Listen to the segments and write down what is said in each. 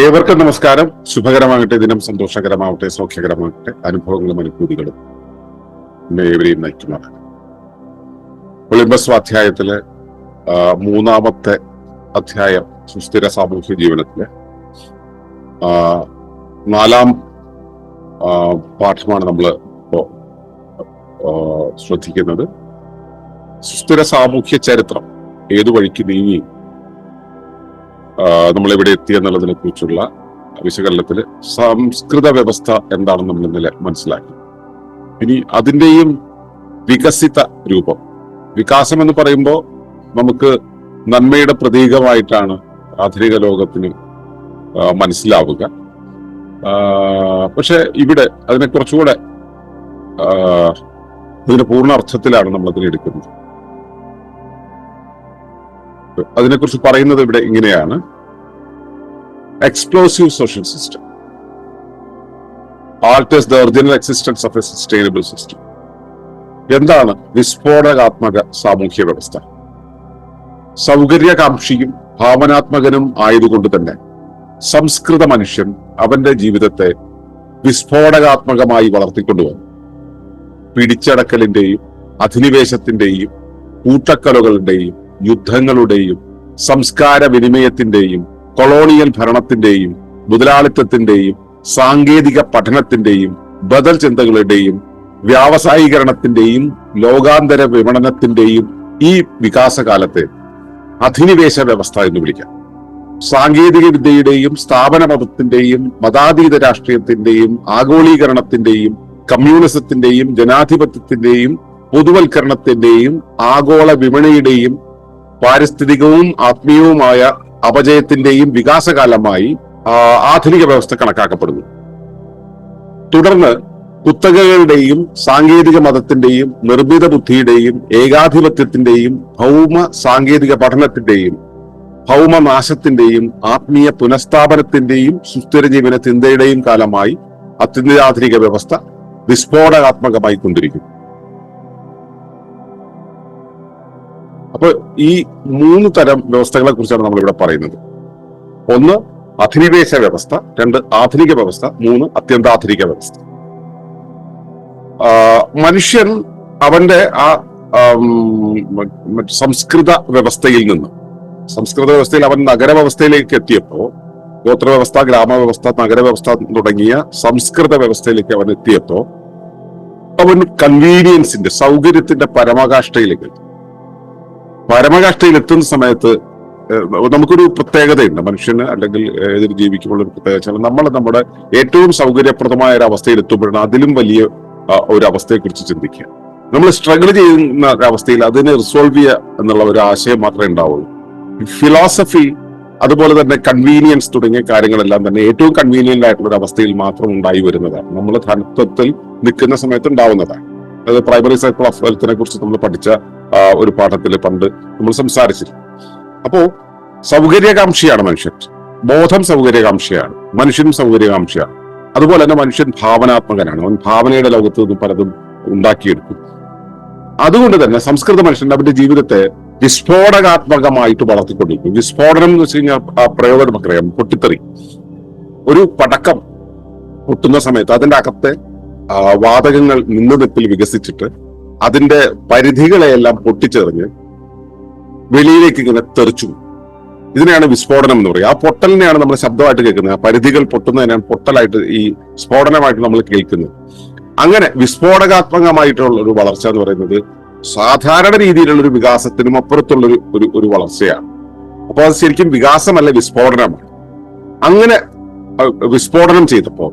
ഏവർക്കും നമസ്കാരം. ശുഭകരമാകട്ടെ. ദിനം സന്തോഷകരമാവട്ടെ സൗഖ്യകരമാകട്ടെ. അനുഭവങ്ങളും അനുഭൂതികളും ഏവരെയും നയിക്കുന്നതാണ് ഒളിമ്പസ് സ്വാധ്യായത്തിലെ ആ, മൂന്നാമത്തെ അധ്യായം സുസ്ഥിര സാമൂഹ്യ ജീവനത്തിലെ നാലാം പാഠമാണ് നമ്മൾ ഇപ്പോ ശ്രദ്ധിക്കുന്നത്. സുസ്ഥിര സാമൂഹ്യ ചരിത്രം. ഏതു വഴിക്ക് നീങ്ങി? നമ്മളിവിടെ എത്തി എന്നുള്ളതിനെ കുറിച്ചുള്ള വിശകലനത്തിൽ സംസ്കൃത വ്യവസ്ഥ എന്താണെന്ന് നമ്മൾ ഇന്നലെ മനസ്സിലാക്കി. ഇനി അതിന്റെയും വികസിത രൂപം. വികാസം എന്ന് പറയുമ്പോൾ നമുക്ക് നന്മയുടെ പ്രതീകമായിട്ടാണ് ആധുനിക ലോകത്തിന് മനസ്സിലാവുക. പക്ഷെ ഇവിടെ അതിനെ കുറച്ചുകൂടെ ഇതിന്റെ പൂർണ അർത്ഥത്തിലാണ് നമ്മൾ എടുക്കുന്നത്. അതിനെക്കുറിച്ച് പറയുന്നത് ഇവിടെ ഇങ്ങനെയാണ്. Explosive social system alters the original existence of a sustainable system എന്താണ്? വിസ്ഫോടകാത്മക സാമൂഹ്യ വ്യവസ്ഥ. സൗകര്യകാംക്ഷിയും ഭാവനാത്മകനും ആയതുകൊണ്ട് തന്നെ സംസ്കൃത മനുഷ്യൻ അവന്റെ ജീവിതത്തെ വിസ്ഫോടകാത്മകമായി വളർത്തിക്കൊണ്ടുവന്നു. പിടിച്ചടക്കലിന്റെയും അധിനിവേശത്തിന്റെയും കൂട്ടക്കലുകളുടെയും യുദ്ധങ്ങളുടെയും സംസ്കാര വിനിമയത്തിന്റെയും കൊളോണിയൽ ഭരണത്തിന്റെയും മുതലാളിത്തത്തിന്റെയും സാങ്കേതിക പഠനത്തിന്റെയും ബദൽ ചിന്തകളുടെയും വ്യാവസായീകരണത്തിന്റെയും ലോകാന്തര വിപണനത്തിന്റെയും ഈ വികാസകാലത്തെ അധിനിവേശ വ്യവസ്ഥ എന്ന് വിളിക്കാം. സാങ്കേതിക വിദ്യയുടെയും സ്ഥാപന മതത്തിന്റെയും മതാതീത രാഷ്ട്രീയത്തിന്റെയും ആഗോളീകരണത്തിന്റെയും കമ്മ്യൂണിസത്തിന്റെയും ജനാധിപത്യത്തിന്റെയും പൊതുവൽക്കരണത്തിന്റെയും ആഗോള വിപണിയുടെയും പാരിസ്ഥിതികവും ആത്മീയവുമായ അപജയത്തിന്റെയും വികാസകാലമായി ആധുനിക വ്യവസ്ഥ കണക്കാക്കപ്പെടുന്നു. തുടർന്ന് കുത്തകകളുടെയും സാങ്കേതിക മതത്തിന്റെയും നിർമ്മിത ബുദ്ധിയുടെയും ഏകാധിപത്യത്തിന്റെയും ഭൗമ സാങ്കേതിക പഠനത്തിന്റെയും ഭൗമനാശത്തിന്റെയും ആത്മീയ പുനഃസ്ഥാപനത്തിന്റെയും സുസ്ഥിര ജീവന ചിന്തയുടെയും കാലമായി അത്യന്താധുനിക വ്യവസ്ഥ വിസ്ഫോടകാത്മകമായി കൊണ്ടിരിക്കുന്നു അപ്പൊ ഈ മൂന്ന് തരം വ്യവസ്ഥകളെ കുറിച്ചാണ് നമ്മളിവിടെ പറയുന്നത്. ഒന്ന് അധിനിവേശ വ്യവസ്ഥ. രണ്ട് ആധുനിക വ്യവസ്ഥ. മൂന്ന് അത്യന്താധുനിക വ്യവസ്ഥ. മനുഷ്യൻ അവന്റെ ആ സംസ്കൃത വ്യവസ്ഥയിൽ നിന്ന് സംസ്കൃത വ്യവസ്ഥയിൽ അവൻ നഗരവ്യവസ്ഥയിലേക്ക് എത്തിയപ്പോ ഗോത്രവ്യവസ്ഥ ഗ്രാമവ്യവസ്ഥ നഗരവ്യവസ്ഥ തുടങ്ങിയ സംസ്കൃത വ്യവസ്ഥയിലേക്ക് അവൻ എത്തിയപ്പോൾ അവൻ കൺവീനിയൻസിന്റെ സൗകര്യത്തിന്റെ പരമകാഷ്ഠയിലേക്ക് എത്തി. പരമകാഷ്ഠയിൽ എത്തുന്ന സമയത്ത് നമുക്കൊരു പ്രത്യേകതയുണ്ട്. മനുഷ്യന് അല്ലെങ്കിൽ ഏതൊരു ജീവിക്കുമുള്ള ഒരു പ്രത്യേകത വെച്ചാൽ നമ്മൾ നമ്മുടെ ഏറ്റവും സൗകര്യപ്രദമായ ഒരു അവസ്ഥയിൽ എത്തുമ്പോഴാണ് അതിലും വലിയ ഒരു അവസ്ഥയെ കുറിച്ച് ചിന്തിക്കുക. നമ്മൾ സ്ട്രഗിൾ ചെയ്യുന്ന അവസ്ഥയിൽ അതിനെ റിസോൾവ് ചെയ്യുക എന്നുള്ള ഒരു ആശയം മാത്രമേ ഉണ്ടാവുള്ളൂ. ഫിലോസഫി അതുപോലെ തന്നെ കൺവീനിയൻസ് തുടങ്ങിയ കാര്യങ്ങളെല്ലാം തന്നെ ഏറ്റവും കൺവീനിയന്റ് ആയിട്ടുള്ള ഒരു അവസ്ഥയിൽ മാത്രം ഉണ്ടായി വരുന്നതാണ്. നമ്മൾ ധനത്വത്തിൽ നിൽക്കുന്ന സമയത്ത് ഉണ്ടാവുന്നതാണ്. അതായത് പ്രൈമറി സൈക്കിൾ ഓഫ് വെൽത്തിനെ കുറിച്ച് നമ്മൾ പഠിച്ച ഒരു പാഠത്തിൽ പണ്ട് നമ്മൾ സംസാരിച്ചിരുന്നു. അപ്പോ സൗകര്യകാംക്ഷിയാണ് മനുഷ്യൻ. ബോധം സൗകര്യകാംക്ഷിയാണ്. മനുഷ്യൻ സൗകര്യകാംക്ഷിയാണ്. അതുപോലെ തന്നെ മനുഷ്യൻ ഭാവനാത്മകനാണ്. അവൻ ഭാവനയുടെ ലോകത്ത് നിന്ന് പലതും ഉണ്ടാക്കിയെടുക്കും. അതുകൊണ്ട് തന്നെ സംസ്കൃത മനുഷ്യൻ അവന്റെ ജീവിതത്തെ വിസ്ഫോടകാത്മകമായിട്ട് വളർത്തിക്കൊണ്ടിരിക്കും. വിസ്ഫോടനം എന്ന് വെച്ച് കഴിഞ്ഞാൽ ആ പ്രയോഗം നമുക്കറിയാം പൊട്ടിത്തെറി. ഒരു പടക്കം പൊട്ടുന്ന സമയത്ത് അതിന്റെ അകത്തെ വാതകങ്ങൾ നിന്ന് നിപ്പിൽ വികസിച്ചിട്ട് അതിന്റെ പരിധികളെയെല്ലാം പൊട്ടിച്ചെറിഞ്ഞ് വെളിയിലേക്ക് ഇങ്ങനെ തെറിച്ചു ഇതിനെയാണ് വിസ്ഫോടനം എന്ന് പറയുക. ആ പൊട്ടലിനെയാണ് നമ്മൾ ശബ്ദമായിട്ട് കേൾക്കുന്നത്. ആ പരിധികൾ പൊട്ടുന്നതിനാണ് പൊട്ടലായിട്ട് ഈ സ്ഫോടനമായിട്ട് നമ്മൾ കേൾക്കുന്നത്. അങ്ങനെ വിസ്ഫോടകാത്മകമായിട്ടുള്ള ഒരു വളർച്ച എന്ന് പറയുന്നത് സാധാരണ രീതിയിലുള്ള ഒരു വികാസത്തിനും അപ്പുറത്തുള്ള ഒരു ഒരു വളർച്ചയാണ്. അപ്പൊ അത് ശരിക്കും വികാസമല്ല വിസ്ഫോടനമാണ്. അങ്ങനെ വിസ്ഫോടനം ചെയ്തപ്പോൾ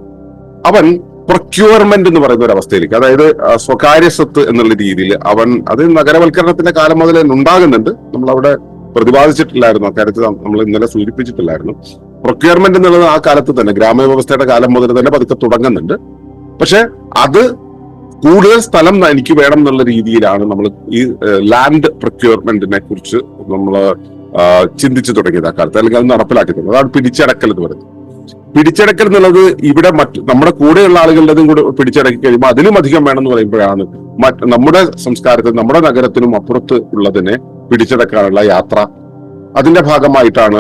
അവൻ പ്രൊക്യൂർമെന്റ് എന്ന് പറയുന്ന ഒരു അവസ്ഥയിലേക്ക്. അതായത് സ്വകാര്യ സ്വത്ത് എന്നുള്ള രീതിയിൽ അവൻ അത് നഗരവൽക്കരണത്തിന്റെ കാലം മുതൽ ഉണ്ടാകുന്നുണ്ട്. നമ്മൾ അവിടെ പ്രതിപാദിച്ചിട്ടില്ലായിരുന്നു. അക്കാര്യത്തിൽ നമ്മൾ ഇന്നലെ സൂചിപ്പിച്ചിട്ടില്ലായിരുന്നു. പ്രൊക്യൂർമെന്റ് എന്നുള്ളത് ആ കാലത്ത് തന്നെ ഗ്രാമവ്യവസ്ഥയുടെ കാലം മുതൽ തന്നെ പതുക്കെ തുടങ്ങുന്നുണ്ട്. പക്ഷെ അത് കൂടുതൽ സ്ഥലം എനിക്ക് വേണം എന്നുള്ള രീതിയിലാണ് നമ്മൾ ഈ ലാൻഡ് പ്രൊക്യൂർമെന്റിനെ കുറിച്ച് നമ്മൾ ചിന്തിച്ചു തുടങ്ങിയത് ആ കാലത്ത്. അല്ലെങ്കിൽ അത് നടപ്പിലാക്കി തുടങ്ങി അതാണ് പിടിച്ചടക്കൽ എന്ന് പറയുന്നത്. പിടിച്ചടക്കൽ എന്നുള്ളത് ഇവിടെ മറ്റ് നമ്മുടെ കൂടെയുള്ള ആളുകളുടേതും കൂടെ പിടിച്ചടക്കി കഴിയുമ്പോൾ അതിലും അധികം വേണം എന്ന് പറയുമ്പോഴാണ് മറ്റ് നമ്മുടെ സംസ്കാരത്തിൽ നമ്മുടെ നഗരത്തിനും അപ്പുറത്ത് ഉള്ളതിനെ പിടിച്ചടക്കാനുള്ള യാത്ര. അതിന്റെ ഭാഗമായിട്ടാണ്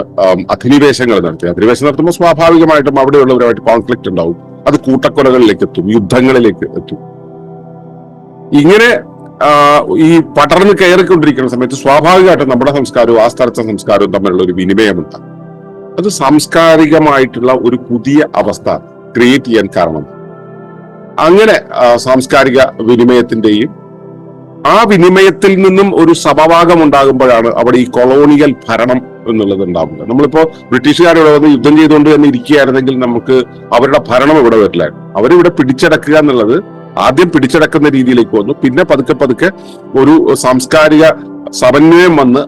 അധിനിവേശങ്ങൾ നടത്തിയത്. അധിനിവേശം നടത്തുമ്പോൾ സ്വാഭാവികമായിട്ടും അവിടെയുള്ളവരുമായിട്ട് കോൺഫ്ലിക്റ്റ് ഉണ്ടാവും. അത് കൂട്ടക്കൊലകളിലേക്ക് എത്തും യുദ്ധങ്ങളിലേക്ക് എത്തും. ഇങ്ങനെ ഈ പടർന്ന് കയറിക്കൊണ്ടിരിക്കുന്ന സമയത്ത് സ്വാഭാവികമായിട്ടും നമ്മുടെ സംസ്കാരവും ആ സ്ഥലത്തെ സംസ്കാരവും തമ്മിലുള്ള ഒരു വിനിമയമുണ്ട്. അത് സാംസ്കാരികമായിട്ടുള്ള ഒരു പുതിയ അവസ്ഥ ക്രിയേറ്റ് ചെയ്യാൻ കാരണം. അങ്ങനെ സാംസ്കാരിക വിനിമയത്തിന്റെയും ആ വിനിമയത്തിൽ നിന്നും ഒരു സമഭാഗം ഉണ്ടാകുമ്പോഴാണ് അവിടെ ഈ കൊളോണിയൽ ഭരണം എന്നുള്ളത് ഉണ്ടാവുന്നത് നമ്മളിപ്പോ ബ്രിട്ടീഷുകാരോട് വന്ന് യുദ്ധം ചെയ്തുകൊണ്ട് തന്നെ ഇരിക്കുകയായിരുന്നെങ്കിൽ നമുക്ക് അവരുടെ ഭരണം ഇവിടെ വരില്ലായിരുന്നു അവരിവിടെ പിടിച്ചടക്കുക എന്നുള്ളത് ആദ്യം പിടിച്ചടക്കുന്ന രീതിയിലേക്ക് വന്നു. പിന്നെ പതുക്കെ പതുക്കെ ഒരു സാംസ്കാരിക സമന്വയം വന്ന്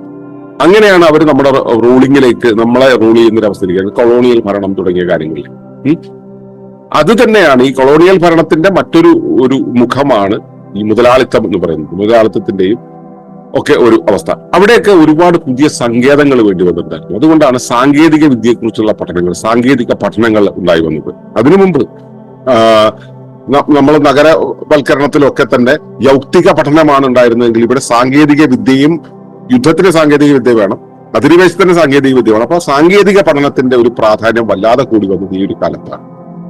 അങ്ങനെയാണ് അവർ നമ്മുടെ റൂളിങ്ങിലേക്ക് നമ്മളെ റൂൾ ചെയ്യുന്ന ഒരു അവസ്ഥയിലേക്ക് കൊളോണിയൽ ഭരണം തുടങ്ങിയ കാര്യങ്ങളിൽ. അത് തന്നെയാണ് ഈ കൊളോണിയൽ ഭരണത്തിന്റെ മറ്റൊരു ഒരു മുഖമാണ് ഈ മുതലാളിത്തം എന്ന് പറയുന്നത്. മുതലാളിത്തത്തിന്റെയും ഒക്കെ ഒരു അവസ്ഥ. അവിടെയൊക്കെ ഒരുപാട് പുതിയ സങ്കേതങ്ങൾ വേണ്ടി വന്നിട്ടുണ്ടായിരുന്നു. അതുകൊണ്ടാണ് സാങ്കേതിക വിദ്യയെക്കുറിച്ചുള്ള പഠനങ്ങൾ സാങ്കേതിക പഠനങ്ങൾ ഉണ്ടായി വന്നത്. അതിനു മുമ്പ് നമ്മൾ നഗരവൽക്കരണത്തിലൊക്കെ തന്നെ യൗക്തിക പഠനമാണ് ഉണ്ടായിരുന്നതെങ്കിൽ ഇവിടെ സാങ്കേതിക വിദ്യയും യുദ്ധത്തിന് സാങ്കേതിക വിദ്യ വേണം അധിനിവേശത്തിന് സാങ്കേതിക വിദ്യ വേണം. അപ്പൊ സാങ്കേതിക പഠനത്തിന്റെ ഒരു പ്രാധാന്യം വല്ലാതെ കൂടി വന്നത് ഈ ഒരു കാലത്താണ്.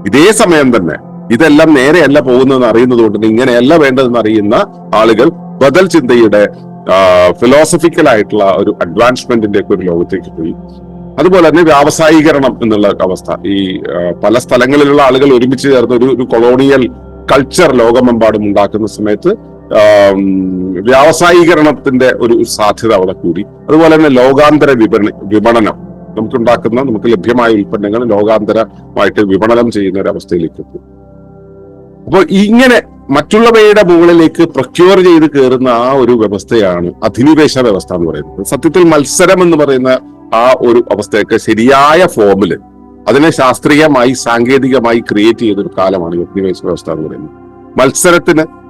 ഇതേ സമയം തന്നെ ഇതെല്ലാം നേരെയല്ല പോകുന്നതെന്ന് അറിയുന്നത് കൊണ്ട് ഇങ്ങനെയല്ല വേണ്ടതെന്ന് അറിയുന്ന ആളുകൾ ബദൽ ചിന്തയുടെ ഫിലോസഫിക്കൽ ആയിട്ടുള്ള ഒരു അഡ്വാൻസ്മെന്റിന്റെ ഒക്കെ ഒരു ലോകത്തേക്ക് പോയി. അതുപോലെ തന്നെ വ്യാവസായീകരണം എന്നുള്ള അവസ്ഥ. ഈ പല സ്ഥലങ്ങളിലുള്ള ആളുകൾ ഒരുമിച്ച് ചേർന്ന് ഒരു ഒരു കൊളോണിയൽ കൾച്ചർ ലോകമെമ്പാടും ഉണ്ടാക്കുന്ന സമയത്ത് വ്യാവസായീകരണത്തിന്റെ ഒരു സാധ്യത അവിടെ കൂടി. അതുപോലെ തന്നെ ലോകാന്തര വിപണി വിപണനം. നമുക്കുണ്ടാക്കുന്ന നമുക്ക് ലഭ്യമായ ഉൽപ്പന്നങ്ങൾ ലോകാന്തരമായിട്ട് വിപണനം ചെയ്യുന്ന ഒരു അവസ്ഥയിലേക്ക് എത്തും. അപ്പോൾ ഇങ്ങനെ മറ്റുള്ളവയുടെ മുകളിലേക്ക് പ്രൊക്യൂർ ചെയ്ത് കയറുന്ന ആ ഒരു വ്യവസ്ഥയാണ് അധിനിവേശ വ്യവസ്ഥ എന്ന് പറയുന്നത്. സത്യത്തിൽ മത്സരം എന്ന് പറയുന്ന ആ ഒരു അവസ്ഥയൊക്കെ ശരിയായ ഫോമിൽ അതിനെ ശാസ്ത്രീയമായി സാങ്കേതികമായി ക്രിയേറ്റ് ചെയ്തൊരു കാലമാണ് അധിനിവേശ വ്യവസ്ഥ എന്ന് പറയുന്നത്. മത്സരത്തിന്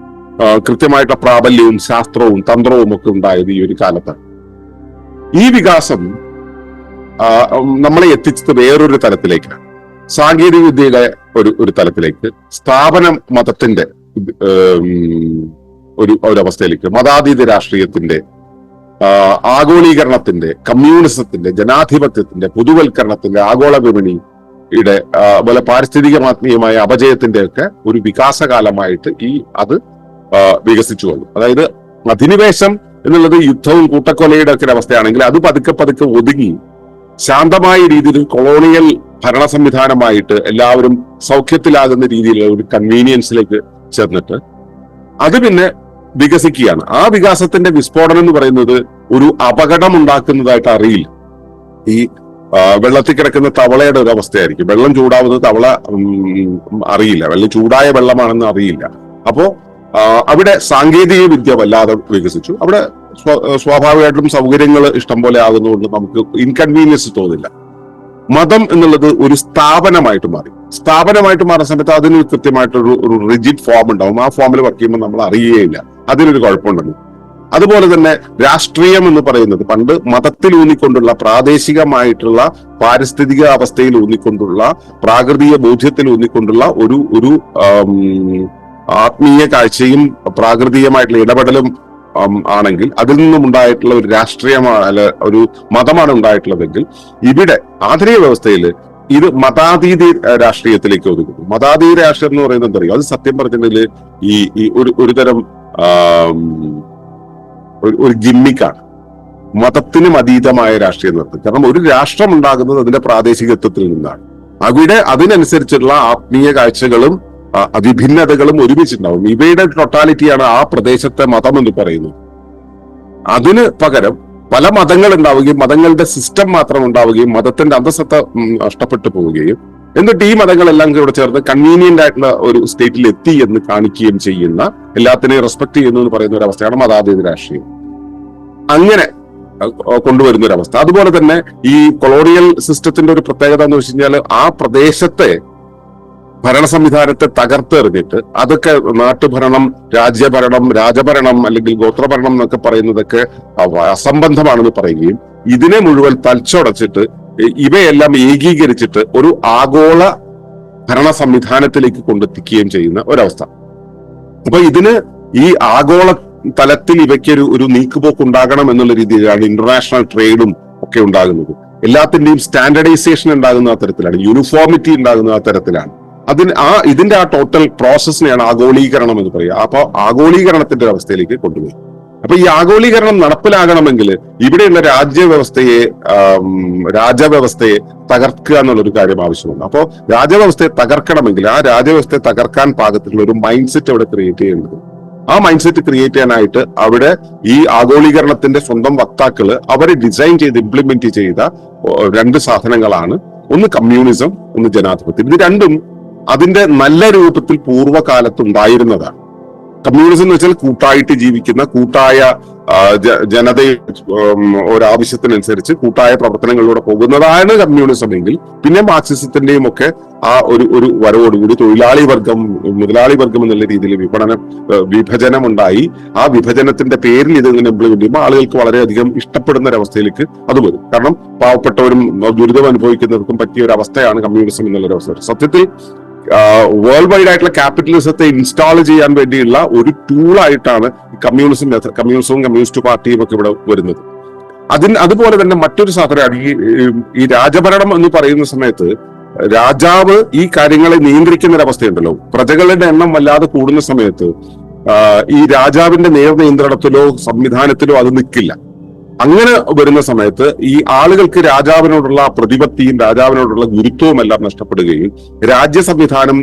കൃത്യമായിട്ടുള്ള പ്രാബല്യവും ശാസ്ത്രവും തന്ത്രവും ഒക്കെ ഉണ്ടായത് ഈ ഒരു കാലത്താണ് ഈ വികാസം നമ്മളെ എത്തിച്ചത് വേറൊരു തലത്തിലേക്കാണ്. സാങ്കേതിക വിദ്യയുടെ ഒരു ഒരു തലത്തിലേക്ക് സ്ഥാപന മതത്തിന്റെ ഒരു ഒരവസ്ഥയിലേക്ക് മതാതീത രാഷ്ട്രീയത്തിന്റെ ആഗോളീകരണത്തിന്റെ കമ്മ്യൂണിസത്തിന്റെ ജനാധിപത്യത്തിന്റെ പൊതുവൽക്കരണത്തിന്റെ ആഗോള വിപണിയുടെ അതുപോലെ പാരിസ്ഥിതികമാത്മീയമായ അപജയത്തിന്റെ ഒക്കെ ഒരു വികാസകാലമായിട്ട് ഈ അത് വികസിച്ചു വന്നു. അതായത് അധിനിവേശം എന്നുള്ളത് യുദ്ധവും കൂട്ടക്കൊലയുടെ ഒക്കെ അവസ്ഥയാണെങ്കിൽ അത് പതുക്കെ പതുക്കെ ഒതുങ്ങി ശാന്തമായ രീതിയിൽ കൊളോണിയൽ ഭരണ സംവിധാനമായിട്ട് എല്ലാവരും സൗഖ്യത്തിലാകുന്ന രീതിയിലുള്ള ഒരു കൺവീനിയൻസിലേക്ക് ചേർന്നിട്ട് അത് പിന്നെ വികസിക്കുകയാണ്. ആ വികാസത്തിന്റെ വിസ്ഫോടനം എന്ന് പറയുന്നത് ഒരു അപകടം ഉണ്ടാക്കുന്നതായിട്ട് അറിയില്ല. ഈ വെള്ളത്തിൽ കിടക്കുന്ന തവളയുടെ ഒരു അവസ്ഥയായിരിക്കും. വെള്ളം ചൂടാവുന്നത് തവള അറിയില്ല. വെള്ളം ചൂടായ വെള്ളമാണെന്ന് അറിയില്ല. അപ്പോ അവിടെ സാങ്കേതിക വിദ്യ വല്ലാതെ വികസിച്ചു. അവിടെ സ്വാഭാവികമായിട്ടും സൗകര്യങ്ങൾ ഇഷ്ടം പോലെ ആകുന്നതുകൊണ്ട് നമുക്ക് ഇൻകൺവീനിയൻസ് തോന്നില്ല. മതം എന്നുള്ളത് ഒരു സ്ഥാപനമായിട്ട് മാറി. സ്ഥാപനമായിട്ട് മാറുന്ന സമയത്ത് അതിന് കൃത്യമായിട്ടൊരു ഒരു റിജിഡ് ഫോം ഉണ്ടാവും. ആ ഫോമിൽ വർക്ക് ചെയ്യുമ്പോൾ നമ്മൾ അറിയുകയില്ല അതിനൊരു കുഴപ്പമുണ്ടെന്ന് അതുപോലെ തന്നെ രാഷ്ട്രീയം എന്ന് പറയുന്നത് പണ്ട് മതത്തിൽ ഊന്നിക്കൊണ്ടുള്ള പ്രാദേശികമായിട്ടുള്ള പാരിസ്ഥിതിക അവസ്ഥയിൽ ഊന്നിക്കൊണ്ടുള്ള പ്രാകൃതിക ബോധ്യത്തിൽ ഊന്നിക്കൊണ്ടുള്ള ഒരു ഒരു ആത്മീയ കാഴ്ചയും പ്രാകൃതികമായിട്ടുള്ള ഇടപെടലും ആണെങ്കിൽ അതിൽ നിന്നും ഉണ്ടായിട്ടുള്ള ഒരു രാഷ്ട്രീയമാണ് അല്ല ഒരു മതമാണ് ഉണ്ടായിട്ടുള്ളതെങ്കിൽ ഇവിടെ ആധുനിക വ്യവസ്ഥയിൽ ഇത് മതാതീത രാഷ്ട്രീയത്തിലേക്ക് ഒതുങ്ങുന്നു. മതാതീത രാഷ്ട്രീയം എന്ന് പറയുന്നത് എന്താ അറിയോ? അത് സത്യം പറഞ്ഞിട്ടുണ്ടെങ്കിൽ ഈ ഈ ഒരു ഒരു തരം ഒരു ഗിമ്മിക്കാണ്. മതത്തിനും അതീതമായ രാഷ്ട്രീയം നടത്തും. കാരണം ഒരു രാഷ്ട്രം ഉണ്ടാകുന്നത് അതിന്റെ പ്രാദേശികത്വത്തിൽ നിന്നാണ്. അവിടെ അതിനനുസരിച്ചുള്ള ആത്മീയ കാഴ്ചകളും ആ, വിഭിന്നതകളും ഒരുമിച്ചുണ്ടാവും. ഇവയുടെ ടൊട്ടാലിറ്റിയാണ് ആ പ്രദേശത്തെ മതം എന്ന് പറയുന്നത്. അതിന് പകരം പല മതങ്ങൾ ഉണ്ടാവുകയും മതങ്ങളുടെ സിസ്റ്റം മാത്രം ഉണ്ടാവുകയും മതത്തിന്റെ അന്തസ്സത്ത നഷ്ടപ്പെട്ടു പോവുകയും എന്നിട്ട് ഈ മതങ്ങളെല്ലാം കൂടെ ചേർന്ന് കൺവീനിയന്റ് ആയിട്ടുള്ള ഒരു സ്റ്റേറ്റിൽ എത്തി എന്ന് കാണിക്കുകയും ചെയ്യുന്ന എല്ലാത്തിനെയും റെസ്പെക്ട് ചെയ്യുന്നു എന്ന് പറയുന്ന ഒരു അവസ്ഥയാണ് മതാതീത രാഷ്ട്രീയം. അങ്ങനെ കൊണ്ടുവരുന്ന ഒരു അവസ്ഥ. അതുപോലെ തന്നെ ഈ കൊളോണിയൽ സിസ്റ്റത്തിന്റെ ഒരു പ്രത്യേകത എന്ന് വെച്ച് കഴിഞ്ഞാൽ ആ പ്രദേശത്തെ ഭരണ സംവിധാനത്തെ തകർത്തെറിഞ്ഞിട്ട് അതൊക്കെ നാട്ടുഭരണം രാജ്യഭരണം രാജഭരണം അല്ലെങ്കിൽ ഗോത്രഭരണം എന്നൊക്കെ പറയുന്നതൊക്കെ അസംബന്ധമാണെന്ന് പറയുകയും ഇതിനെ മുഴുവൻ തൽച്ചുടച്ചിട്ട് ഇവയെല്ലാം ഏകീകരിച്ചിട്ട് ഒരു ആഗോള ഭരണ സംവിധാനത്തിലേക്ക് കൊണ്ടെത്തിക്കുകയും ചെയ്യുന്ന ഒരവസ്ഥ. അപ്പൊ ഇതിന് ഈ ആഗോള തലത്തിൽ ഇവയ്ക്കൊരു ഒരു നീക്കുപോക്ക് ഉണ്ടാകണം എന്നുള്ള രീതിയിലാണ് ഇന്റർനാഷണൽ ട്രേഡും ഒക്കെ ഉണ്ടാകുന്നത്. എല്ലാത്തിന്റെയും സ്റ്റാൻഡർഡൈസേഷൻ ഉണ്ടാകുന്ന തരത്തിലാണ്. യൂണിഫോമിറ്റി ഉണ്ടാകുന്ന തരത്തിലാണ്. അതിന് ആ ഇതിന്റെ ആ ടോട്ടൽ പ്രോസസ്സിനെയാണ് ആഗോളീകരണം എന്ന് പറയുക. അപ്പോൾ ആഗോളീകരണത്തിന്റെ അവസ്ഥയിലേക്ക് കൊണ്ടുപോയി. അപ്പൊ ഈ ആഗോളീകരണം നടപ്പിലാകണമെങ്കിൽ ഇവിടെയുള്ള രാജ്യവ്യവസ്ഥയെ രാജവ്യവസ്ഥയെ തകർക്കുക എന്നുള്ളൊരു കാര്യം ആവശ്യമുണ്ട്. അപ്പോൾ രാജവ്യവസ്ഥയെ തകർക്കണമെങ്കിൽ ആ രാജവ്യവസ്ഥയെ തകർക്കാൻ പാകത്തിലുള്ള ഒരു മൈൻഡ് സെറ്റ് അവിടെ ക്രിയേറ്റ് ചെയ്യേണ്ടത്. ആ മൈൻഡ് സെറ്റ് ക്രിയേറ്റ് ചെയ്യാനായിട്ട് അവിടെ ഈ ആഗോളീകരണത്തിന്റെ സ്വന്തം വക്താക്കൾ അവർ ഡിസൈൻ ചെയ്ത് ഇംപ്ലിമെന്റ് ചെയ്ത രണ്ട് സാധനങ്ങളാണ്. ഒന്ന് കമ്മ്യൂണിസം ഒന്ന് ജനാധിപത്യം. ഇത് രണ്ടും അതിന്റെ നല്ല രൂപത്തിൽ പൂർവകാലത്ത് ഉണ്ടായിരുന്നതാണ് കമ്മ്യൂണിസം എന്ന് വെച്ചാൽ കൂട്ടായിട്ട് ജീവിക്കുന്ന കൂട്ടായ ജനത ഒരാവശ്യത്തിനനുസരിച്ച് കൂട്ടായ പ്രവർത്തനങ്ങളിലൂടെ പോകുന്നതാണ് കമ്മ്യൂണിസം എങ്കിൽ പിന്നെ മാർക്സിസത്തിന്റെയും ഒക്കെ ആ ഒരു ഒരു വരവോടുകൂടി തൊഴിലാളി വർഗം മുതലാളി വർഗം എന്നുള്ള രീതിയിൽ വിപണനം വിഭജനം ഉണ്ടായി ആ വിഭജനത്തിന്റെ പേരിൽ ഇത് ഇങ്ങനെ ഇംപ്ലിമെന്റ് ചെയ്യുമ്പോൾ ആളുകൾക്ക് വളരെയധികം ഇഷ്ടപ്പെടുന്ന ഒരവസ്ഥയിലേക്ക് അത് വരും. കാരണം പാവപ്പെട്ടവരും ദുരിതം അനുഭവിക്കുന്നവർക്കും പറ്റിയ ഒരു അവസ്ഥയാണ് കമ്മ്യൂണിസം എന്നുള്ളൊരു അവസ്ഥ സത്യത്തിൽ വേൾഡ് വൈഡ് ആയിട്ടുള്ള ക്യാപിറ്റലിസത്തെ ഇൻസ്റ്റാൾ ചെയ്യാൻ വേണ്ടിയുള്ള ഒരു ടൂളായിട്ടാണ് കമ്മ്യൂണിസം കമ്മ്യൂണിസവും കമ്മ്യൂണിസ്റ്റ് പാർട്ടിയും ഒക്കെ ഇവിടെ വരുന്നത്. അതിന് അതുപോലെ തന്നെ മറ്റൊരു സാധനമാണ് ഈ ഈ രാജഭരണം എന്ന് പറയുന്ന സമയത്ത് രാജാവ് ഈ കാര്യങ്ങളെ നിയന്ത്രിക്കുന്ന ഒരു അവസ്ഥയുണ്ടല്ലോ പ്രജകളുടെ എണ്ണം വല്ലാതെ കൂടുന്ന സമയത്ത് ഈ രാജാവിന്റെ നേർ നിയന്ത്രണത്തിലോ സംവിധാനത്തിലോ അത് നിൽക്കില്ല. അങ്ങനെ വരുന്ന സമയത്ത് ഈ ആളുകൾക്ക് രാജാവിനോടുള്ള പ്രതിപത്തിയും രാജാവിനോടുള്ള ഗുരുത്വവും എല്ലാം നഷ്ടപ്പെടുകയും രാജ്യ സംവിധാനം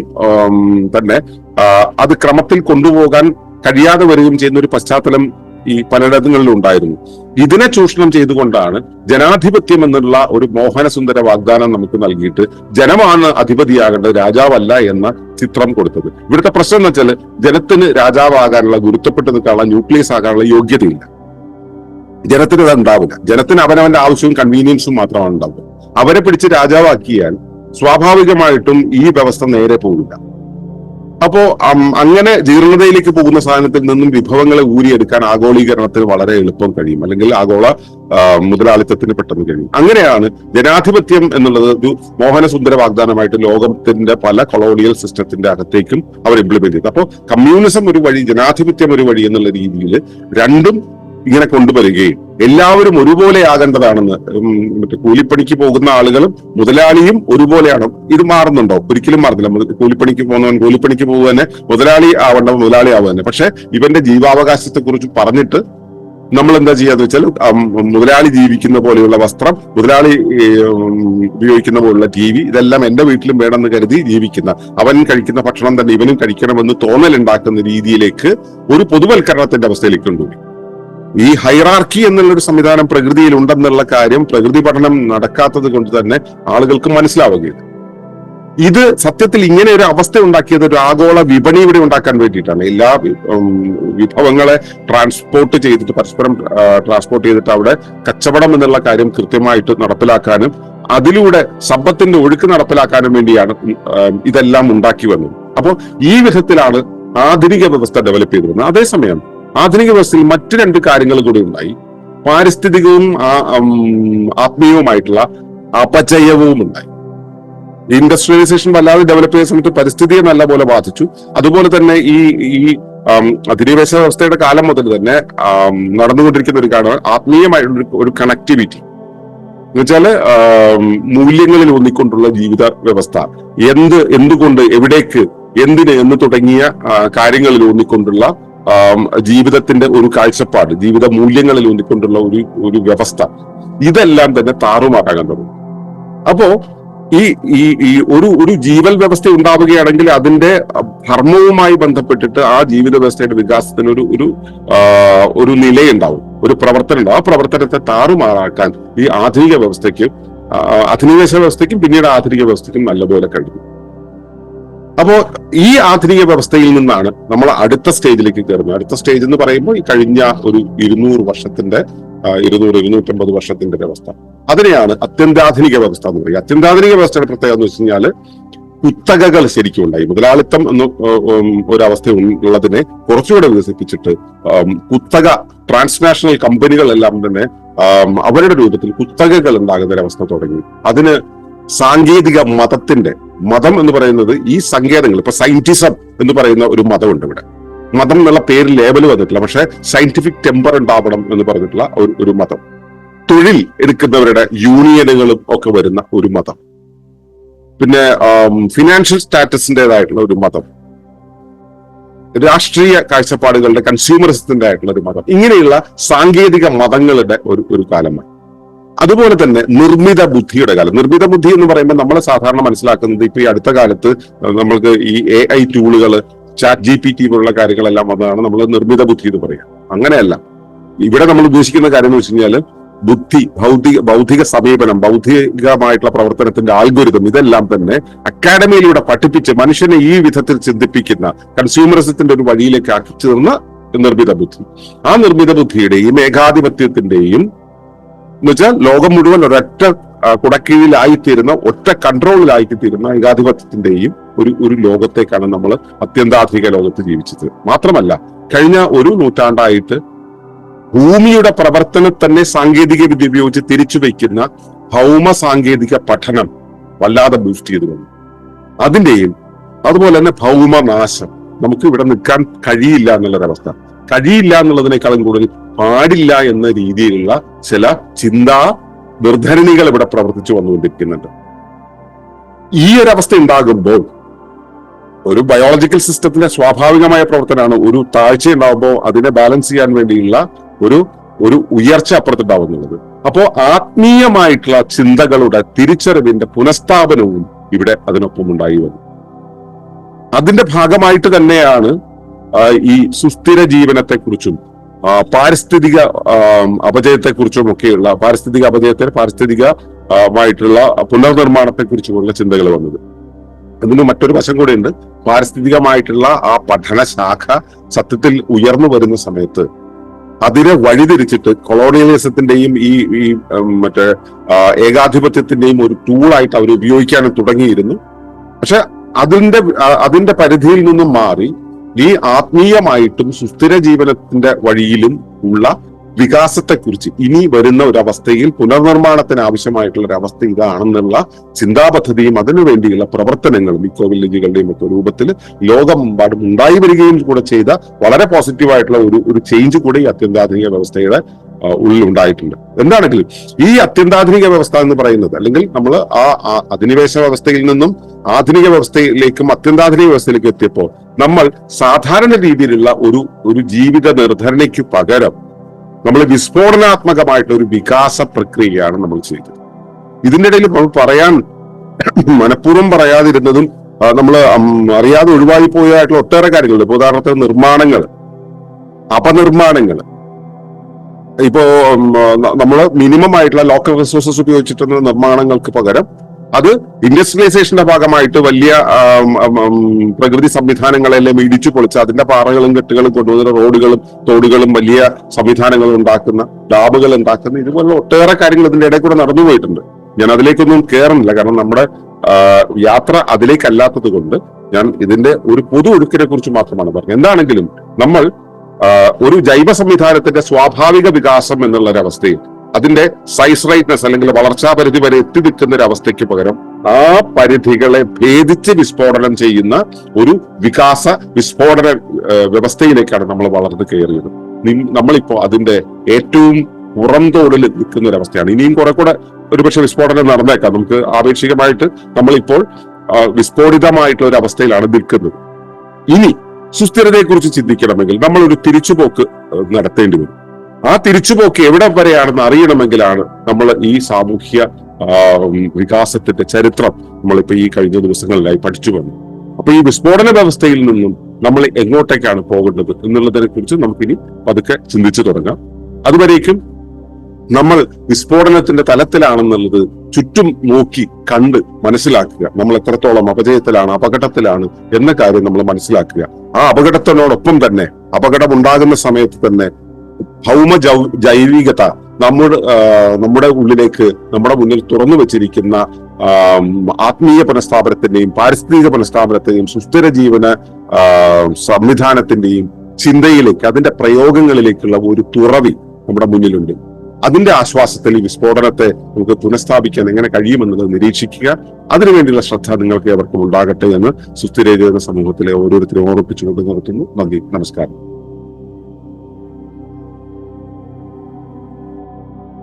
തന്നെ അത് ക്രമത്തിൽ കൊണ്ടുപോകാൻ കഴിയാതെ വരികയും ചെയ്യുന്ന ഒരു പശ്ചാത്തലം ഈ പലയിടങ്ങളിലും ഉണ്ടായിരുന്നു. ഇതിനെ ചൂഷണം ചെയ്തുകൊണ്ടാണ് ജനാധിപത്യം എന്നുള്ള ഒരു മോഹനസുന്ദര വാഗ്ദാനം നമുക്ക് നൽകിയിട്ട് ജനമാണ് അധിപതിയാകേണ്ടത് രാജാവല്ല എന്ന ചിത്രം കൊടുത്തത്. ഇവിടുത്തെ പ്രശ്നം എന്ന് വെച്ചാൽ ജനത്തിന് രാജാവാകാനുള്ള ഗുരുത്വപ്പെട്ട് നിൽക്കാനുള്ള ന്യൂക്ലിയസ് ആകാനുള്ള യോഗ്യതയില്ല. ജനത്തിന് അത് ഉണ്ടാവില്ല ജനത്തിന് അവനവന്റെ ആവശ്യവും കൺവീനിയൻസും മാത്രമാണ് ഉണ്ടാവുക. അവരെ പിടിച്ച് രാജാവാക്കിയാൽ സ്വാഭാവികമായിട്ടും ഈ വ്യവസ്ഥ നേരെ പോകില്ല അപ്പോ അങ്ങനെ ജീർണതയിലേക്ക് പോകുന്ന സാധനത്തിൽ നിന്നും വിഭവങ്ങളെ ഊരിയെടുക്കാൻ ആഗോളീകരണത്തിന് വളരെ എളുപ്പം കഴിയും. അല്ലെങ്കിൽ ആഗോള മുതലാളിത്തത്തിന് പെട്ടെന്ന് കഴിയും. അങ്ങനെയാണ് ജനാധിപത്യം എന്നുള്ളത് ഒരു മോഹനസുന്ദര വാഗ്ദാനമായിട്ട് ലോകത്തിന്റെ പല കൊളോണിയൽ സിസ്റ്റത്തിന്റെ അകത്തേക്കും അവർ ഇംപ്ലിമെന്റ് ചെയ്തു അപ്പോൾ കമ്മ്യൂണിസം ഒരു വഴി ജനാധിപത്യം ഒരു വഴി എന്നുള്ള രീതിയിൽ രണ്ടും ഇങ്ങനെ കൊണ്ടുവരികയും എല്ലാവരും ഒരുപോലെ ആകേണ്ടതാണെന്ന് മറ്റേ കൂലിപ്പണിക്ക് പോകുന്ന ആളുകളും മുതലാളിയും ഒരുപോലെയാണ്. ഇത് മാറുന്നുണ്ടോ? ഒരിക്കലും മാറുന്നില്ല. കൂലിപ്പണിക്ക് പോകുന്നവൻ കൂലിപ്പണിക്ക് പോകുന്നതന്നെ മുതലാളി ആവേണ്ട മുതലാളി ആവുക പക്ഷെ ഇവന്റെ ജീവാവകാശത്തെ കുറിച്ച് പറഞ്ഞിട്ട് നമ്മൾ എന്താ ചെയ്യാന്ന് വെച്ചാൽ മുതലാളി ജീവിക്കുന്ന പോലെയുള്ള വസ്ത്രം മുതലാളി ഉപയോഗിക്കുന്ന പോലുള്ള ടി വി ഇതെല്ലാം എന്റെ വീട്ടിലും വേണമെന്ന് കരുതി ജീവിക്കുന്ന അവൻ കഴിക്കുന്ന ഭക്ഷണം തന്നെ ഇവനും കഴിക്കണമെന്ന് തോന്നലുണ്ടാക്കുന്ന രീതിയിലേക്ക് ഒരു പൊതുവൽക്കരണത്തിന്റെ അവസ്ഥയിലേക്ക് കൊണ്ടുപോയി. ഈ ഹൈറാർക്കി എന്നുള്ളൊരു സംവിധാനം പ്രകൃതിയിൽ ഉണ്ടെന്നുള്ള കാര്യം പ്രകൃതി പഠനം നടക്കാത്തത് കൊണ്ട് തന്നെ ആളുകൾക്ക് മനസ്സിലാവുകയില്ല. ഇത് സത്യത്തിൽ ഇങ്ങനെ ഒരു അവസ്ഥ ഉണ്ടാക്കിയത് ഒരു ആഗോള വിപണി ഇവിടെ ഉണ്ടാക്കാൻ വേണ്ടിയിട്ടാണ്. എല്ലാ വിഭവങ്ങളെ ട്രാൻസ്പോർട്ട് ചെയ്തിട്ട് പരസ്പരം ട്രാൻസ്പോർട്ട് ചെയ്തിട്ട് അവിടെ കച്ചവടം എന്നുള്ള കാര്യം കൃത്യമായിട്ട് നടപ്പിലാക്കാനും അതിലൂടെ സമ്പത്തിന്റെ ഒഴുക്ക് നടപ്പിലാക്കാനും വേണ്ടിയാണ് ഇതെല്ലാം ഉണ്ടാക്കി വന്നത്. അപ്പോൾ ഈ വിധത്തിലാണ് ആധുനിക വ്യവസ്ഥ ഡെവലപ്പ് ചെയ്തിരുന്നത്. അതേസമയം ആധുനിക വ്യവസ്ഥയിൽ മറ്റു രണ്ട് കാര്യങ്ങൾ കൂടി ഉണ്ടായി. പാരിസ്ഥിതികവും ആത്മീയവുമായിട്ടുള്ള അപചയവും ഉണ്ടായി. ഇൻഡസ്ട്രിയലൈസേഷൻ വല്ലാതെ ഡെവലപ്പ് ചെയ്ത സമയത്ത് പരിസ്ഥിതിയെ നല്ല പോലെ ബാധിച്ചു. അതുപോലെ തന്നെ ഈ ഈ അധിനിവേശ വ്യവസ്ഥയുടെ കാലം മുതൽ തന്നെ നടന്നുകൊണ്ടിരിക്കുന്ന ഒരു കാരണം ആത്മീയമായിട്ടുള്ള ഒരു- കണക്ടിവിറ്റി എന്നുവെച്ചാൽ മൂല്യങ്ങളിൽ ഊന്നിക്കൊണ്ടുള്ള ജീവിത വ്യവസ്ഥ. എന്ത് എന്തുകൊണ്ട് എവിടേക്ക് എന്തിന് എന്ന് തുടങ്ങിയ കാര്യങ്ങളിൽ ഊന്നിക്കൊണ്ടുള്ള ജീവിതത്തിന്റെ ഒരു കാഴ്ചപ്പാട് ജീവിത മൂല്യങ്ങളിൽ ഊന്നിക്കൊണ്ടുള്ള ഒരു ഒരു വ്യവസ്ഥ. ഇതെല്ലാം തന്നെ താറുമാറാകാൻ തുടങ്ങും അപ്പോ ഈ ഈ ഈ ഒരു ഒരു ജീവൽ വ്യവസ്ഥ ഉണ്ടാവുകയാണെങ്കിൽ അതിന്റെ ധർമ്മവുമായി ബന്ധപ്പെട്ടിട്ട് ആ ജീവിത വ്യവസ്ഥയുടെ വികാസത്തിന് ഒരു ഒരു ഒരു നിലയുണ്ടാവും ഒരു പ്രവർത്തനം ഉണ്ടാവും ആ പ്രവർത്തനത്തെ താറുമാറാക്കാൻ ഈ ആധുനിക വ്യവസ്ഥയ്ക്കും അധിനിവേശ വ്യവസ്ഥയ്ക്കും പിന്നീട് ആധുനിക വ്യവസ്ഥയ്ക്കും നല്ലപോലെ കഴിയും അപ്പോ ഈ ആധുനിക വ്യവസ്ഥയിൽ നിന്നാണ് നമ്മൾ അടുത്ത സ്റ്റേജിലേക്ക് കയറുന്നത്. അടുത്ത സ്റ്റേജ് എന്ന് പറയുമ്പോൾ ഈ കഴിഞ്ഞ ഒരു ഇരുന്നൂറ് വർഷത്തിന്റെ ഇരുന്നൂറ് ഇരുന്നൂറ്റമ്പത് വർഷത്തിന്റെ വ്യവസ്ഥ അതിനെയാണ് അത്യന്താധുനിക വ്യവസ്ഥ എന്ന് പറയുക. അത്യന്താധുനിക വ്യവസ്ഥയുടെ പ്രത്യേകത എന്ന് വെച്ച് കഴിഞ്ഞാൽ കുത്തകകൾ ശരിക്കും ഉണ്ടായി. മുതലാളിത്തം എന്ന ഒരവസ്ഥ ഉള്ളതിനെ കുറച്ചുകൂടെ വികസിപ്പിച്ചിട്ട് കുത്തക ട്രാൻസ്നാഷണൽ കമ്പനികളെല്ലാം തന്നെ അവരുടെ രൂപത്തിൽ കുത്തകകൾ ഉണ്ടാകുന്ന ഒരവസ്ഥ തുടങ്ങി. അതിന് സാങ്കേതിക മതത്തിന്റെ മതം എന്ന് പറയുന്നത് ഈ സങ്കേതങ്ങൾ ഇപ്പൊ സയന്റിസം എന്ന് പറയുന്ന ഒരു മതമുണ്ട് ഇവിടെ. മതം എന്നുള്ള പേര് ലേബൽ വന്നിട്ടില്ല പക്ഷെ സയന്റിഫിക് ടെമ്പർ ഉണ്ടാവണം എന്ന് പറഞ്ഞിട്ടുള്ള ഒരു ഒരു മതം. തൊഴിൽ എടുക്കുന്നവരുടെ യൂണിയനുകളും ഒക്കെ വരുന്ന ഒരു മതം. പിന്നെ ഫിനാൻഷ്യൽ സ്റ്റാറ്റസിന്റെതായിട്ടുള്ള ഒരു മതം. രാഷ്ട്രീയ കാഴ്ചപ്പാടുകളുടെ കൺസ്യൂമറിസത്തിന്റെ ആയിട്ടുള്ള ഒരു മതം. ഇങ്ങനെയുള്ള സാങ്കേതിക മതങ്ങളുടെ ഒരു ഒരു കാലമാണ്. അതുപോലെ തന്നെ നിർമ്മിത ബുദ്ധിയുടെ കാലം. നിർമ്മിത ബുദ്ധി എന്ന് പറയുമ്പോൾ നമ്മൾ സാധാരണ മനസ്സിലാക്കുന്നത് ഇപ്പൊ ഈ അടുത്ത കാലത്ത് നമ്മൾക്ക് ഈ എ ഐ ടൂളുകൾ ചാറ്റ് ജി പി ടി പോലുള്ള കാര്യങ്ങളെല്ലാം വന്നതാണ് നമ്മൾ നിർമ്മിത ബുദ്ധി എന്ന് പറയുക അങ്ങനെയല്ല. ഇവിടെ നമ്മൾ ഉദ്ദേശിക്കുന്ന കാര്യം എന്ന് വെച്ച് കഴിഞ്ഞാൽ ബുദ്ധി ഭൗതിക ഭൗതിക സമീപനം ഭൗതികമായിട്ടുള്ള പ്രവർത്തനത്തിന്റെ ആൽഗോരിതം ഇതെല്ലാം തന്നെ അക്കാഡമിയിലൂടെ പഠിപ്പിച്ച് മനുഷ്യനെ ഈ വിധത്തിൽ ചിന്തിപ്പിക്കുന്ന കൺസ്യൂമറിസത്തിന്റെ ഒരു വഴിയിലേക്ക് ആക്കി ചേർന്ന നിർമ്മിത ബുദ്ധി. ആ നിർമ്മിത ബുദ്ധിയുടെയും ഏകാധിപത്യത്തിന്റെയും എന്നുവെച്ചാൽ ലോകം മുഴുവൻ ഒരൊറ്റ കുടക്കീഴിലായിത്തീരുന്ന ഒറ്റ കൺട്രോളിലായിത്തീരുന്ന ഏകാധിപത്യത്തിന്റെയും ഒരു ഒരു ലോകത്തേക്കാണ് നമ്മൾ അത്യന്താധുനിക ലോകത്ത് ജീവിച്ചത്. മാത്രമല്ല കഴിഞ്ഞ ഒരു നൂറ്റാണ്ടായിട്ട് ഭൂമിയുടെ പ്രവർത്തനം തന്നെ സാങ്കേതിക വിദ്യ ഉപയോഗിച്ച് തിരിച്ചു വയ്ക്കുന്ന ഭൗമ സാങ്കേതിക പഠനം വല്ലാതെ ബൂസ്റ്റ് ചെയ്തു വന്നു. അതിന്റെയും അതുപോലെ തന്നെ ഭൗമനാശം നമുക്ക് ഇവിടെ നിൽക്കാൻ കഴിയില്ല എന്നുള്ളൊരവസ്ഥ. കഴിയില്ല എന്നുള്ളതിനേക്കാളും കൂടുതൽ പാടില്ല എന്ന രീതിയിലുള്ള ചില ചിന്താ നിർധരണികൾ ഇവിടെ പ്രവർത്തിച്ചു വന്നുകൊണ്ടിരിക്കുന്നുണ്ട്. ഈ ഒരു അവസ്ഥ ഉണ്ടാകുമ്പോൾ ഒരു ബയോളജിക്കൽ സിസ്റ്റത്തിന്റെ സ്വാഭാവികമായ പ്രവർത്തനമാണ് ഒരു താഴ്ച ഉണ്ടാകുമ്പോൾ അതിനെ ബാലൻസ് ചെയ്യാൻ വേണ്ടിയുള്ള ഒരു ഒരു ഉയർച്ച അപ്പുറത്തുണ്ടാവുന്നുള്ളത്. അപ്പോ ആത്മീയമായിട്ടുള്ള ചിന്തകളുടെ തിരിച്ചറിവിന്റെ പുനഃസ്ഥാപനവും ഇവിടെ അതിനൊപ്പം ഉണ്ടായി വന്നു. അതിന്റെ ഭാഗമായിട്ട് തന്നെയാണ് ഈ സുസ്ഥിര ജീവനത്തെക്കുറിച്ചും പാരിസ്ഥിതിക അപജയത്തെക്കുറിച്ചും ഒക്കെയുള്ള പാരിസ്ഥിതിക അപജയത്തെ പാരിസ്ഥിതിക ആ, മായിട്ടുള്ള പുനർനിർമ്മാണത്തെക്കുറിച്ചുമുള്ള ചിന്തകൾ വന്നത്. അതിന് മറ്റൊരു വശം കൂടെയുണ്ട്. പാരിസ്ഥിതികമായിട്ടുള്ള ആ പഠനശാഖ സത്യത്തിൽ ഉയർന്നു വരുന്ന സമയത്ത് അതിനെ വഴിതിരിച്ചിട്ട് കൊളോണിയലിസത്തിന്റെയും ഈ ഈ മറ്റേ ഏകാധിപത്യത്തിന്റെയും ഒരു ടൂളായിട്ട് അവർ ഉപയോഗിക്കാനും തുടങ്ങിയിരുന്നു. പക്ഷെ അതിന്റെ അതിന്റെ പരിധിയിൽ നിന്നും മാറി ഈ ആത്മീയമായിട്ടും സുസ്ഥിര ജീവനത്തിന്റെ വഴിയിലും ഉള്ള വികാസത്തെക്കുറിച്ച് ഇനി വരുന്ന ഒരു അവസ്ഥയിൽ പുനർനിർമ്മാണത്തിന് ആവശ്യമായിട്ടുള്ള ഒരു അവസ്ഥ ഇതാണെന്നുള്ള ചിന്താപദ്ധതിയും അതിനുവേണ്ടിയുള്ള പ്രവർത്തനങ്ങളും ഇക്കോ വില്ലേജുകളുടെയും ഒക്കെ രൂപത്തിൽ ലോകമെമ്പാടും ഉണ്ടായി വരികയും കൂടെ ചെയ്ത വളരെ പോസിറ്റീവായിട്ടുള്ള ഒരു ഒരു ചേഞ്ച് കൂടെ ഈ അത്യന്താധുനിക വ്യവസ്ഥയുടെ ഉണ്ടായിട്ടുണ്ട്. എന്താണെങ്കിലും ഈ അത്യന്താധുനിക വ്യവസ്ഥ എന്ന് പറയുന്നത് അല്ലെങ്കിൽ നമ്മൾ ആ അധിനിവേശ വ്യവസ്ഥയിൽ നിന്നും ആധുനിക വ്യവസ്ഥയിലേക്കും അത്യന്താധുനിക വ്യവസ്ഥയിലേക്കും എത്തിയപ്പോൾ നമ്മൾ സാധാരണ രീതിയിലുള്ള ഒരു ഒരു ജീവിത നിർധാരണയ്ക്ക് പകരം നമ്മൾ വിസ്ഫോടനാത്മകമായിട്ടുള്ള ഒരു വികാസ പ്രക്രിയയാണ് നമ്മൾ ചെയ്തത്. ഇതിന്റെ ഇടയിൽ നമ്മൾ പറയാൻ മനഃപൂർവം പറയാതിരുന്നതും നമ്മൾ അറിയാതെ ഒഴിവായി പോയതായിട്ടുള്ള ഒട്ടേറെ കാര്യങ്ങളുണ്ട്. ഇപ്പൊ ഉദാഹരണത്തിന് നിർമ്മാണങ്ങൾ അപനിർമ്മാണങ്ങൾ. ഇപ്പോ നമ്മൾ മിനിമം ആയിട്ടുള്ള ലോക്കൽ റിസോഴ്സസ് ഉപയോഗിച്ചിട്ടുള്ള നിർമ്മാണങ്ങൾക്ക് പകരം അത് ഇൻഡസ്ട്രിയലൈസേഷന്റെ ഭാഗമായിട്ട് വലിയ പ്രകൃതി സംവിധാനങ്ങളെല്ലാം ഇടിച്ചു പൊളിച്ച് അതിന്റെ പാറകളും കെട്ടുകളും കൊണ്ടുവന്ന റോഡുകളും തോടുകളും വലിയ സംവിധാനങ്ങളും ഉണ്ടാക്കുന്ന ഡാമുകൾ ഉണ്ടാക്കുന്ന ഇതുപോലുള്ള ഒട്ടേറെ കാര്യങ്ങൾ ഇതിന്റെ ഇടയിൽ കൂടെ നടന്നു പോയിട്ടുണ്ട്. ഞാൻ അതിലേക്കൊന്നും കയറുന്നില്ല കാരണം നമ്മുടെ യാത്ര അതിലേക്കല്ലാത്തത് കൊണ്ട് ഞാൻ ഇതിന്റെ ഒരു പൊതു ഒഴുക്കിനെ കുറിച്ച് മാത്രമാണ് പറഞ്ഞത്. എന്താണെങ്കിലും നമ്മൾ ഒരു ജൈവ സംവിധാനത്തിന്റെ സ്വാഭാവിക വികാസം എന്നുള്ള ഒരു അവസ്ഥയിൽ അതിന്റെ സൈസ് റൈറ്റ്നെസ് അല്ലെങ്കിൽ വളർച്ചാ പരിധി വരെ എത്തി നിൽക്കുന്ന ഒരു അവസ്ഥയ്ക്ക് പകരം ആ പരിധികളെ ഭേദിച്ച് വിസ്ഫോടനം ചെയ്യുന്ന ഒരു വികാസ വിസ്ഫോടന വ്യവസ്ഥയിലേക്കാണ് നമ്മൾ വളർന്നു കയറിയത്. നമ്മളിപ്പോ അതിന്റെ ഏറ്റവും പുറംതോടിൽ നിൽക്കുന്ന ഒരു അവസ്ഥയാണ്. ഇനിയും കുറെ കൂടെ ഒരുപക്ഷെ വിസ്ഫോടനം നടന്നേക്കാം. നമുക്ക് ആപേക്ഷികമായിട്ട് നമ്മളിപ്പോൾ വിസ്ഫോടിതമായിട്ടുള്ള ഒരു അവസ്ഥയിലാണ് നിൽക്കുന്നത്. ഇനി സുസ്ഥിരതയെക്കുറിച്ച് ചിന്തിക്കണമെങ്കിൽ നമ്മൾ ഒരു തിരിച്ചുപോക്ക് നടത്തേണ്ടി വരും. ആ തിരിച്ചുപോക്ക് എവിടെ വരെയാണെന്ന് അറിയണമെങ്കിലാണ് നമ്മൾ ഈ സാമൂഹ്യ വികാസത്തിന്റെ ചരിത്രം നമ്മളിപ്പോ ഈ കഴിഞ്ഞ ദിവസങ്ങളിലായി പഠിച്ചു വന്നു അപ്പൊ ഈ വിസ്ഫോടന വ്യവസ്ഥയിൽ നിന്നും നമ്മൾ എങ്ങോട്ടേക്കാണ് പോകേണ്ടത് എന്നുള്ളതിനെ കുറിച്ച് നമുക്കിനി പതുക്കെ ചിന്തിച്ചു തുടങ്ങാം. അതുവരേക്കും നമ്മൾ വിസ്ഫോടനത്തിന്റെ തലത്തിലാണെന്നുള്ളത് ചുറ്റും നോക്കി കണ്ട് മനസ്സിലാക്കുക. നമ്മൾ എത്രത്തോളം അപജയത്തിലാണ് അപകടത്തിലാണ് എന്ന കാര്യം നമ്മൾ മനസ്സിലാക്കുക. ആ അപകടത്തിനോടൊപ്പം തന്നെ അപകടം ഉണ്ടാകുന്ന സമയത്ത് തന്നെ ഭൗമ ജൈവികത നമ്മുടെ നമ്മുടെ ഉള്ളിലേക്ക് നമ്മുടെ മുന്നിൽ തുറന്നു വെച്ചിരിക്കുന്ന ആത്മീയ പുനഃസ്ഥാപനത്തിന്റെയും പാരിസ്ഥിതിക പുനഃസ്ഥാപനത്തിന്റെയും സുസ്ഥിര ജീവന സംവിധാനത്തിന്റെയും ചിന്തയിലേക്ക് അതിന്റെ പ്രയോഗങ്ങളിലേക്കുള്ള ഒരു തുറവി നമ്മുടെ മുന്നിലുണ്ട്. അതിന്റെ ആശ്വാസത്തിൽ ഈ വിസ്ഫോടനത്തെ നമുക്ക് പുനഃസ്ഥാപിക്കാൻ എങ്ങനെ കഴിയുമെന്നത് നിരീക്ഷിക്കുക. അതിനുവേണ്ടിയുള്ള ശ്രദ്ധ നിങ്ങൾക്ക് എവർക്കും ഉണ്ടാകട്ടെ എന്ന് സുസ്ഥിര സമൂഹത്തിലെ ഓരോരുത്തരും ഓർമ്മിപ്പിച്ചുകൊണ്ട് നിർത്തുന്നു. നന്ദി നമസ്കാരം.